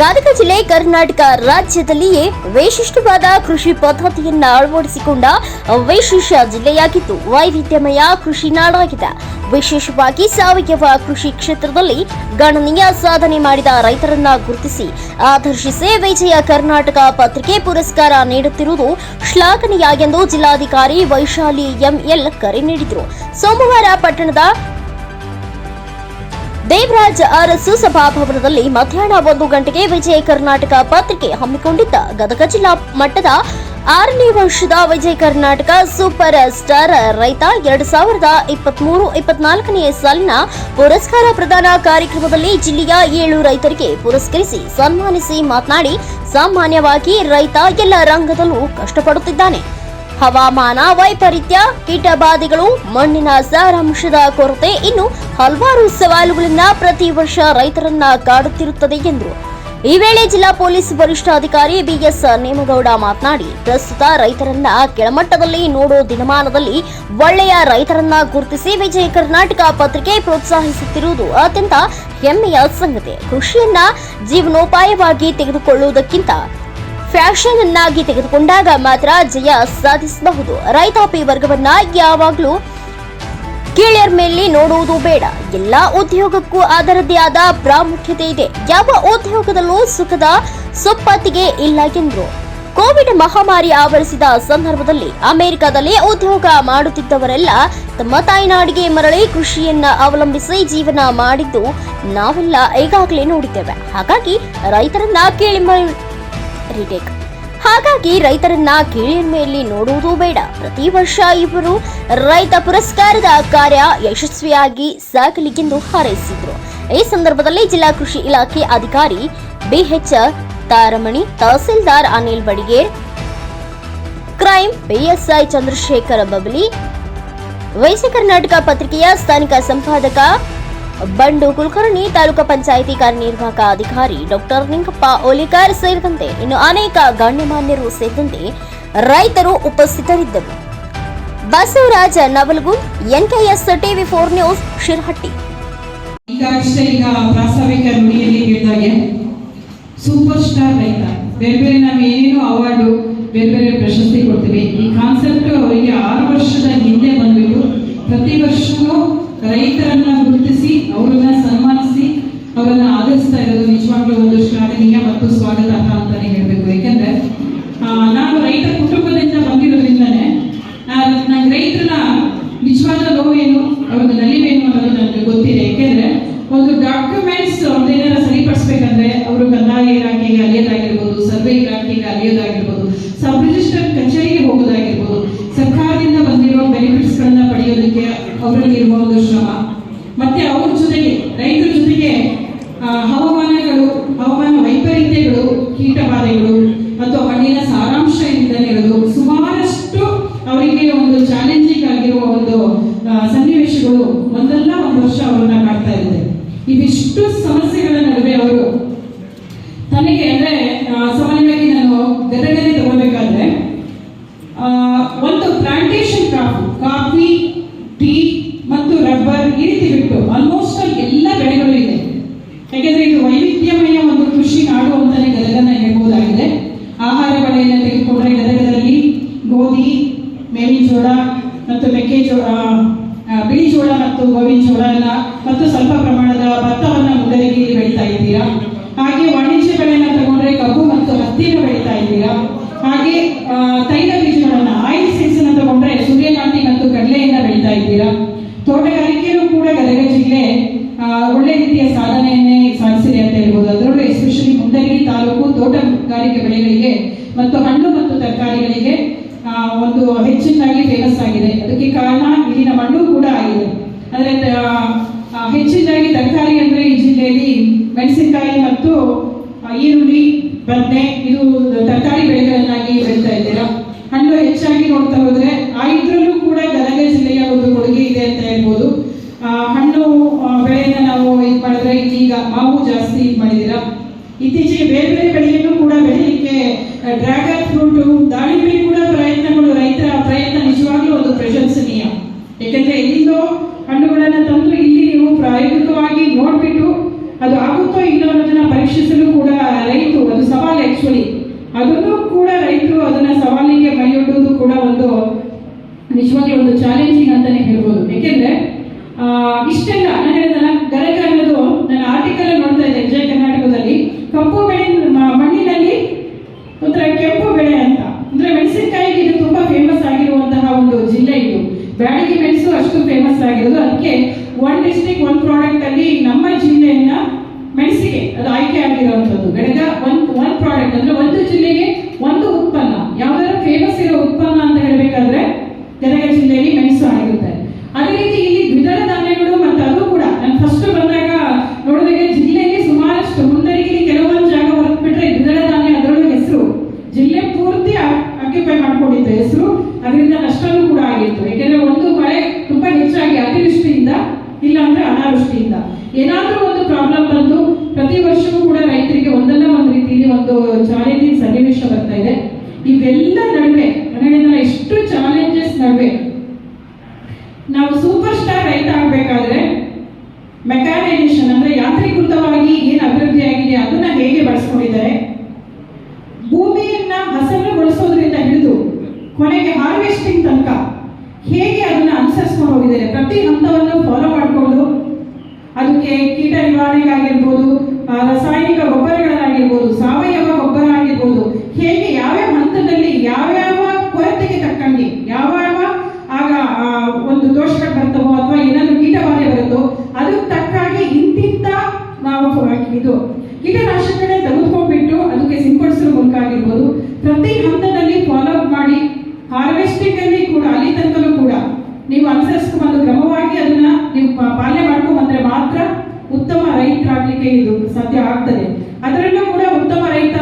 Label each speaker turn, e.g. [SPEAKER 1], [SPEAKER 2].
[SPEAKER 1] ಗದಗ ಜಿಲ್ಲೆ ಕರ್ನಾಟಕ ರಾಜ್ಯದಲ್ಲಿಯೇ ವಿಶಿಷ್ಟವಾದ ಕೃಷಿ ಪದ್ಧತಿಯನ್ನ ಅಳವಡಿಸಿಕೊಂಡ ವಿಶೇಷ ಜಿಲ್ಲೆಯಾಗಿದ್ದು ವೈವಿಧ್ಯಮಯ ಕೃಷಿ ನಾಡಾಗಿದೆ. ವಿಶೇಷವಾಗಿ ಸಾವಯವ ಕೃಷಿ ಕ್ಷೇತ್ರದಲ್ಲಿ ಗಣನೀಯ ಸಾಧನೆ ಮಾಡಿದ ರೈತರನ್ನ ಗುರುತಿಸಿ ಆದರ್ಶಿಸಿ ವಿಜಯ ಕರ್ನಾಟಕ ಪತ್ರಿಕೆ ಪುರಸ್ಕಾರ ನೀಡುತ್ತಿರುವುದು ಶ್ಲಾಘನೀಯ ಎಂದು ಜಿಲ್ಲಾಧಿಕಾರಿ ವೈಶಾಲಿ ಎಂಎಲ್ ಕರೆ ನೀಡಿದರು. ಸೋಮವಾರ ಪಟ್ಟಣದ ದೇವರಾಜ್ ಅರಸು ಸಭಾಭವನದಲ್ಲಿ ಮಧ್ಯಾಹ್ನ ಒಂದು ಗಂಟೆಗೆ ವಿಜಯ ಕರ್ನಾಟಕ ಪತ್ರಿಕೆ ಹಮ್ಮಿಕೊಂಡಿದ್ದ ಗದಗ ಜಿಲ್ಲಾ ಮಟ್ಟದ ಆರನೇ ವರ್ಷದ ವಿಜಯ ಕರ್ನಾಟಕ ಸೂಪರ್ ಸ್ಟಾರ್ ರೈತ ಎರಡು ಸಾವಿರದ ಇಪ್ಪತ್ಮೂರು ಇಪ್ಪತ್ನಾಲ್ಕನೇ ಸಾಲಿನ ಪುರಸ್ಕಾರ ಪ್ರದಾನ ಕಾರ್ಯಕ್ರಮದಲ್ಲಿ ಜಿಲ್ಲೆಯ ಏಳು ರೈತರಿಗೆ ಪುರಸ್ಕರಿಸಿ ಸನ್ಮಾನಿಸಿ ಮಾತನಾಡಿ, ಸಾಮಾನ್ಯವಾಗಿ ರೈತ ಎಲ್ಲ ರಂಗದಲ್ಲೂ ಕಷ್ಟಪಡುತ್ತಿದ್ದಾನೆ. ಹವಾಮಾನ ವೈಪರೀತ್ಯ, ಕೀಟಬಾಧೆಗಳು, ಮಣ್ಣಿನ ಸಾರಾಂಶದ ಕೊರತೆ ಇನ್ನು ಹಲವಾರು ಸವಾಲುಗಳನ್ನ ಪ್ರತಿ ವರ್ಷ ರೈತರನ್ನ ಕಾಡುತ್ತಿರುತ್ತದೆ ಎಂದರು ಈ ವೇಳೆ ಜಿಲ್ಲಾ ಪೊಲೀಸ್ ವರಿಷ್ಠಾಧಿಕಾರಿ ಬಿಎಸ್ ನೇಮಗೌಡ ಮಾತನಾಡಿ, ಪ್ರಸ್ತುತ ರೈತರನ್ನ ಕೆಳಮಟ್ಟದಲ್ಲಿ ನೋಡೋ ದಿನಮಾನದಲ್ಲಿ ಒಳ್ಳೆಯ ರೈತರನ್ನ ಗುರುತಿಸಿ ವಿಜಯ ಕರ್ನಾಟಕ ಪತ್ರಿಕೆ ಪ್ರೋತ್ಸಾಹಿಸುತ್ತಿರುವುದು ಅತ್ಯಂತ ಹೆಮ್ಮೆಯ ಸಂಗತಿ. ಕೃಷಿಯನ್ನ ಜೀವನೋಪಾಯವಾಗಿ ತೆಗೆದುಕೊಳ್ಳುವುದಕ್ಕಿಂತ ಫ್ಯಾಷನ್ ಅನ್ನಾಗಿ ತೆಗೆದುಕೊಂಡಾಗ ಮಾತ್ರ ಜಯ ಸಾಧಿಸಬಹುದು. ರೈತಾಪಿ ವರ್ಗವನ್ನ ಯಾವಾಗಲೂ ಕೀಳಿಯರ್ ಮೇಲೆ ನೋಡುವುದು ಬೇಡ. ಎಲ್ಲ ಉದ್ಯೋಗಕ್ಕೂ ಅದರದೇ ಆದ ಪ್ರಾಮುಖ್ಯತೆ ಇದೆ. ಯಾವ ಉದ್ಯೋಗದಲ್ಲೂ ಸುಖದ ಸೊಪ್ಪತ್ತಿಗೆ ಇಲ್ಲ ಎಂದರು. ಕೋವಿಡ್ ಮಹಾಮಾರಿ ಆವರಿಸಿದ ಸಂದರ್ಭದಲ್ಲಿ ಅಮೆರಿಕದಲ್ಲಿ ಉದ್ಯೋಗ ಮಾಡುತ್ತಿದ್ದವರೆಲ್ಲ ತಮ್ಮ ತಾಯ್ನಾಡಿಗೆ ಮರಳಿ ಕೃಷಿಯನ್ನ ಅವಲಂಬಿಸಿ ಜೀವನ ಮಾಡಿದ್ದು ನಾವೆಲ್ಲ ಈಗಾಗಲೇ ನೋಡಿದ್ದೇವೆ. ಹಾಗಾಗಿ ರೈತರನ್ನ ಕೇಳಿ ಹಾಗಾಗಿ ರೈತರನ್ನ ಕೀಳಿನ ಮೇಲೆ ನೋಡುವುದು ಬೇಡ. ಪ್ರತಿ ವರ್ಷ ಇವರು ರೈತ ಪುರಸ್ಕಾರದ ಕಾರ್ಯ ಯಶಸ್ವಿಯಾಗಿ ಸಾಗಲಿಗೆಂದು ಹಾರೈಸಿದ್ರು. ಈ ಸಂದರ್ಭದಲ್ಲಿ ಜಿಲ್ಲಾ ಕೃಷಿ ಇಲಾಖೆ ಅಧಿಕಾರಿ BH Taramani, tahsildar Anil Badiger crime PSI Chandrashekhar Babali YC Karnataka ಪತ್ರಿಕೆಯ ಸ್ಥಾನಿಕ ಸಂಪಾದಕ ಬಂಡು ಕುಲಕರ್ಣಿ, ತಾಲೂಕು ಪಂಚಾಯಿತಿ ಕಾರ್ಯನಿರ್ವಾಹಕ ಅಧಿಕಾರಿ ಡಾಕ್ಟರ್ ನಿಂಗಪ್ಪ ಓಲಿಕಾರ್ ಸೇರಿದಂತೆ ಇನ್ನು ಅನೇಕ ಗಣ್ಯಮಾನ್ಯರು ಸೇರಿದಂತೆ ರೈತರು ಉಪಸ್ಥಿತರಿದ್ದರು. Basavaraj Navalagu NKS TV four news, Shirahatti.
[SPEAKER 2] ಈಗ ಸೂಪರ್ ಸ್ಟಾರ್ ರೈತ. ಬೇರೆ ಬೇರೆ ನಾವು ಏನೇನು ಅವಾರ್ಡು ಬೇರೆ ಬೇರೆ ಪ್ರಶಸ್ತಿ ಕೊಡ್ತೀವಿ. ಈ ಕಾನ್ಸೆಪ್ಟ್ ಅವರಿಗೆ ಆರು ವರ್ಷದ ಹಿಂದೆ ಬಂದ್ಬಿಟ್ಟು ಪ್ರತಿ ವರ್ಷವೂ ರೈತರನ್ನ ಗುರುತಿಸಿ ಅವರನ್ನ ಸನ್ಮಾನಿಸಿ ಅವರನ್ನ ಆಧರಿಸ್ತಾ ಇರೋದು ನಿಜವಾಗ್ಲೂ ಒಂದು ಶ್ಲಾಘನೀಯ ಮತ್ತು ಸ್ವಾಗತಾರ್ಹ ಅಂತಾನೆ ಹೇಳ್ಬೇಕು. ಕೀಟಬಾಧೆಗಳು ಮತ್ತು ಮಣ್ಣಿನ ಸಾರಾಂಶ ಇರೋದು ಸುಮಾರಷ್ಟು ಅವರಿಗೆ ಒಂದು ಚಾಲೆಂಜಿಂಗ್ ಆಗಿರುವ ಒಂದು ಸನ್ನಿವೇಶಗಳು ಒಂದಲ್ಲ ಒಂದು ವರ್ಷ ಅವರನ್ನ ಕಾಡ್ತಾ ಇದೆ ಇವಿಷ್ಟು ಸಮಸ್ಯೆಗಳ ನಡುವೆ ಅವರು ತನಗೆ ಅಂದ್ರೆ ಆ, ಸಾಮಾನ್ಯವಾಗಿ ನಾನು ಗದಗಲ್ಲಿ ತಗೋಬೇಕಾದ್ರೆ ಆ, ಒಂದು ಪ್ಲಾಂಟೇಶನ್ ಕ್ರಾಪ್ ಕಾಫಿ ಟೀ ಮತ್ತು ರಬ್ಬರ್ ಈ ರೀತಿ ಬಿಟ್ಟು ಆಲ್ಮೋಸ್ಟ್ ಎಲ್ಲ ಬೆಳೆಗಳು ಇದೆ ಯಾಕೆಂದ್ರೆ ಇದು ವೈವಿಧ್ಯಮಯ ಒಂದು ಕೃಷಿ ನಾಡು ಅಂತಾನೆ ಗದಗನ ಹೇಳ್ಬೋದಾಗಿದೆ. ಆಹಾರ ಬೆಳೆಯನ್ನು ತೆಗೆದುಕೊಂಡ್ರೆ ಗದಗದಲ್ಲಿ ಗೋಧಿ ಮೇವಿನ ಜೋಳ ಮತ್ತು ಮೆಕ್ಕೆಜೋಳ ಬಿಳಿ ಜೋಳ ಮತ್ತು ಗೋವಿನ ಜೋಳನ ಮತ್ತು ಸ್ವಲ್ಪ ಪ್ರಮಾಣದ ಭತ್ತವನ್ನ ಮುಂದರಿಗೆ ಬೆಳೀತಾ ಇದ್ದೀರಾ? ಹಾಗೆ ವಾಣಿಜ್ಯ ಬೆಳೆಯನ್ನ ತಗೊಂಡ್ರೆ ಕಬ್ಬು ಮತ್ತು ಹತ್ತಿನ ಬೆಳೀತಾ ಇದ್ದೀರಾ? ಹಾಗೆ ತೋಟಗಾರಿಕೆಯಲ್ಲೂ ಕೂಡ ಗದಗ ಜಿಲ್ಲೆ ಒಳ್ಳೆ ರೀತಿಯ ಸಾಧನೆಯನ್ನೇ ಸಾಧಿಸಿದೆ ಅಂತ ಹೇಳ್ಬೋದು. ಅದರಲ್ಲೂ ಎಸ್ಪೆಷಲಿ ಮುಂಡರಗಿ ತಾಲೂಕು ತೋಟಗಾರಿಕೆ ಬೆಳೆಗಳಿಗೆ ಮತ್ತು ಹಣ್ಣು ಮತ್ತು ತರಕಾರಿಗಳಿಗೆ ಒಂದು ಹೆಚ್ಚಿನದಾಗಿ ಫೇಮಸ್ ಆಗಿದೆ. ಅದಕ್ಕೆ ಕಾರಣ ಇಲ್ಲಿನ ಮಣ್ಣು ಕೂಡ ಆಗಿದೆ. ಅಂದ್ರೆ ಹೆಚ್ಚಿನದಾಗಿ ತರಕಾರಿ ಅಂದ್ರೆ ಈ ಜಿಲ್ಲೆಯಲ್ಲಿ ಮೆಣಸಿನಕಾಯಿ ಮತ್ತು ಈರುಳ್ಳಿ, ಬದನೆ, ಇದು ತರಕಾರಿ ಬೆಳೆಗಳನ್ನಾಗಿ ಬೆಳೀತಾ ಇದ್ದೀರಾ? ಹಣ್ಣು ಹೆಚ್ಚಾಗಿ ನೋಡ್ತಾ ಹೋದ್ರೆ ಆ ಇದ್ರಲ್ಲೂ ಕೂಡ ಗದಗ ಜಿಲ್ಲೆಯ ಒಂದು ಕೊಡುಗೆ ಇದೆ ಅಂತ ಹೇಳ್ಬೋದು ಆ, ಹಣ್ಣು ಆ, ಬೆಳೆಯನ್ನ ನಾವು ಇದು ಮಾಡಿದ್ರೆ ಈಗ ಮಾವು ಜಾಸ್ತಿ ಇದು ಮಾಡಿದ್ದೀರಾ ಇತ್ತೀಚೆಗೆ ಬೇರೆ ಬೇರೆ ಬೆಳೆಯನ್ನು ಕೂಡ ಬೆಳೆಯಲಿಕ್ಕೆ ಡ್ರ್ಯಾಗನ್ ಫ್ರೂಟ್ ದಾಳಿಂಬೆ ಕೂಡ ಪ್ರಯತ್ನಗಳು ರೈತರ ಪ್ರಯತ್ನ ನಿಜವಾಗ್ಲೂ ಒಂದು ಪ್ರಶಂಸನೀಯ ಯಾಕಂದ್ರೆ ಎಲ್ಲಿಂದೋ ಹಣ್ಣುಗಳನ್ನ ತಂದು ಇಲ್ಲಿ ನೀವು ಪ್ರಾಯೋಗಿಕವಾಗಿ ನೋಡ್ಬಿಟ್ಟು ಅದು ಆಗುತ್ತಾ ಆಗುತ್ತೋ ಇಲ್ಲ ಅನ್ನೋದನ್ನ ಪರೀಕ್ಷಿಸಲು ಕೂಡ ರೈತರು ಅದು ಸವಾಲು ಆಕ್ಚುಲಿ ಅದನ್ನು ಕೂಡ ರೈತರು ಅದನ್ನ ಸವಾಲಿಗೆ ಮೈಯೊಡ್ಡುವುದು ಕೂಡ ಒಂದು ನಿಜವಾಗಿ ಒಂದು ಚಾಲೆಂಜಿಂಗ್ ಅಂತಾನೆ ಹೇಳ್ಬೋದು. ಯಾಕೆಂದ್ರೆ ಇಷ್ಟೆಲ್ಲ ನಾನು ಹೇಳಿದಲ್ಲ ಗರಗ ಅನ್ನೋದು ನನ್ನ ಆರ್ಟಿಕಲ್ ನೋಡ್ತಾ ಇದ್ದೆ ವಿಜಯ ಕರ್ನಾಟಕದಲ್ಲಿ. ಕಪ್ಪು ಬೆಳೆ ಮಣ್ಣಿನಲ್ಲಿ ಒಂಥರ ಕೆಂಪು ಬೆಳೆ ಅಂತ. ಅಂದ್ರೆ ಮೆಣಸಿನಕಾಯಿಗೆ ಇದು ತುಂಬಾ ಫೇಮಸ್ ಆಗಿರುವಂತಹ ಒಂದು ಜಿಲ್ಲೆ ಇದು. ಬ್ಯಾಡಗಿ ಮೆಣಸು ಅಷ್ಟು ಫೇಮಸ್ ಆಗಿರೋದು. ಅದಕ್ಕೆ ಒನ್ ಡಿಸ್ಟ್ರಿಕ್ಟ್ ಒನ್ ಪ್ರಾಡಕ್ಟ್ ಅಲ್ಲಿ ನಮ್ಮ ಜಿಲ್ಲೆಯನ್ನ ಮೆಣಸಿಗೆ, ಅದು ಆಯ್ಕೆ ಆಗಿರುವಂತದ್ದು ಗಡಗ ಒನ್ ಒನ್ ಪ್ರಾಡಕ್ಟ್ ಅಂದ್ರೆ ಒಂದು ಜಿಲ್ಲೆಗೆ ಒಂದು ಉತ್ಪನ್ನ ಯಾವ್ದಾದ್ರು ಫೇಮಸ್ ಇರೋ ಉತ್ಪನ್ನ ಅಂತ ಹೇಳ್ಬೇಕಾದ್ರೆ ಗದಗ ಜಿಲ್ಲೆಯಲ್ಲಿ ಮೆಣಸು ಆಗಿರುತ್ತೆ ಅದೇ ರೀತಿ ಇಲ್ಲಿ ದ್ವಿದಳ ಧಾನ್ಯಗಳು ಮತ್ತೆ ಅದು ಕೂಡ ನಾನು ಫಸ್ಟ್ ಬಂದಾಗ ನೋಡಿದಾಗ ಜಿಲ್ಲೆಯಲ್ಲಿ ಸುಮಾರಷ್ಟು ಮುಂದರಿಗಿಲಿ ಕೆಲವೊಂದು ಜಾಗ ಹೊರತ್ಬಿಟ್ರೆ ದ್ವಿದಳ ಧಾನ್ಯ ಅದರೊಳಗೆ ಹೆಸರು ಜಿಲ್ಲೆ ಪೂರ್ತಿ ಆಕ್ಯುಪೈ ಮಾಡ್ಕೊಂಡಿತ್ತು ಹೆಸರು ಅದರಿಂದ ನಷ್ಟನೂ ಕೂಡ ಆಗಿತ್ತು ಯಾಕೆಂದ್ರೆ ಒಂದು ಮಳೆ ತುಂಬಾ ಹೆಚ್ಚಾಗಿ ಅತಿವೃಷ್ಟಿಯಿಂದ ಇಲ್ಲ ಅಂದ್ರೆ ಅನಾವೃಷ್ಟಿಯಿಂದ. ಏನಾದ್ರೂ ಒಂದು ಪ್ರಾಬ್ಲಮ್ ಬಂದು ಪ್ರತಿ ವರ್ಷವೂ ಕೂಡ ರೈತರಿಗೆ ಒಂದಲ್ಲ ಒಂದು ರೀತಿಯಲ್ಲಿ ಒಂದು ಚಾಲೆಂಜಿಂಗ್ ಸನ್ನಿವೇಶ ಬರ್ತಾ ಇದೆ. ಇವೆಲ್ಲ ನಡುವೆ ಮನೆಯಿಂದ ಎಷ್ಟು ಚಾಲೆಂಜಸ್ ನಡುವೆ, ನಾವು ಸೂಪರ್ ಸ್ಟಾರ್ ರೈತ ಆಗ್ಬೇಕಾದ್ರೆ ಮೆಕ್ಯಾನೈಸೇಷನ್ ಅಂದ್ರೆ ಯಾಂತ್ರೀಕೃತವಾಗಿ ಏನ್ ಅಭಿವೃದ್ಧಿ ಆಗಿದೆ ಅದನ್ನ ಹೇಗೆ ಬಳಸ್ಕೊಂಡಿದ್ದಾರೆ. ಭೂಮಿಯನ್ನ ಹಸನುಗೊಳಿಸೋದ್ರಿಂದ ಹಿಡಿದು ಕೊನೆಗೆ ಹಾರ್ವೆಸ್ಟಿಂಗ್ ತನಕ ಹೇಗೆ ಅದನ್ನ ಅನುಸರಿಸ್ಕೊಂಡು ಹೋಗಿದ್ದಾರೆ, ಪ್ರತಿ ಹಂತವನ್ನು ಫಾಲೋ ಅದಕ್ಕೆ ಕೀಟ ನಿವಾರಣೆಗಾಗಿರ್ಬೋದು ರಾಸಾಯನಿಕ ಗೊಬ್ಬರಗಳನ್ನಾಗಿರ್ಬೋದು, ಸಾವಯವ ಗೊಬ್ಬರ ಆಗಿರ್ಬೋದು ಹೇಗೆ ಯಾವ್ಯಾವ ಹಂತದಲ್ಲಿ ಯಾವ್ಯಾವ ಕೊರತೆಗೆ ತಕ್ಕಂಗೆ, ಯಾವ್ಯಾವ ಆಗ ಒಂದು ದೋಷಗಳು ಬರ್ತವೋ ಅಥವಾ ಏನಾದ್ರು ಕೀಟಬಾಧೆ ಬರುತ್ತೋ, ಅದಕ್ಕೆ ತಕ್ಕಾಗಿ ಇಂತಿಂತ ನಾವು ಇದು ಕೀಟನಾಶಕಗಳೇ ತೆಗೆದುಕೊಂಡ್ಬಿಟ್ಟು ಅದಕ್ಕೆ ಸಿಂಪಡಿಸೋ ಮೂಲಕ ಆಗಿರ್ಬೋದು, ಪ್ರತಿ ಹಂತದಲ್ಲಿ ಫಾಲೋ ಅಪ್ ಮಾಡಿ ಹಾರ್ವೆಸ್ಟಿಂಗ್ ಅಲ್ಲಿ ಕೂಡ, ಅಲ್ಲಿ ತನಕಲೂ ಕೂಡ ನೀವು ಅನುಸರಿಸ್ಕೊಂಡು ಕ್ರಮವಾಗಿ ಅದನ್ನ ನೀವು ಪಾಲನೆ ಮಾಡ್ಕೊಂಡು ಬಂದ್ರೆ ಮಾತ್ರ ಉತ್ತಮ ರೈತರಾಗಲಿಕ್ಕೆ ಇದು ಸಾಧ್ಯ ಆಗ್ತದೆ. ಅದರಲ್ಲೂ ಕೂಡ ಉತ್ತಮ ರೈತ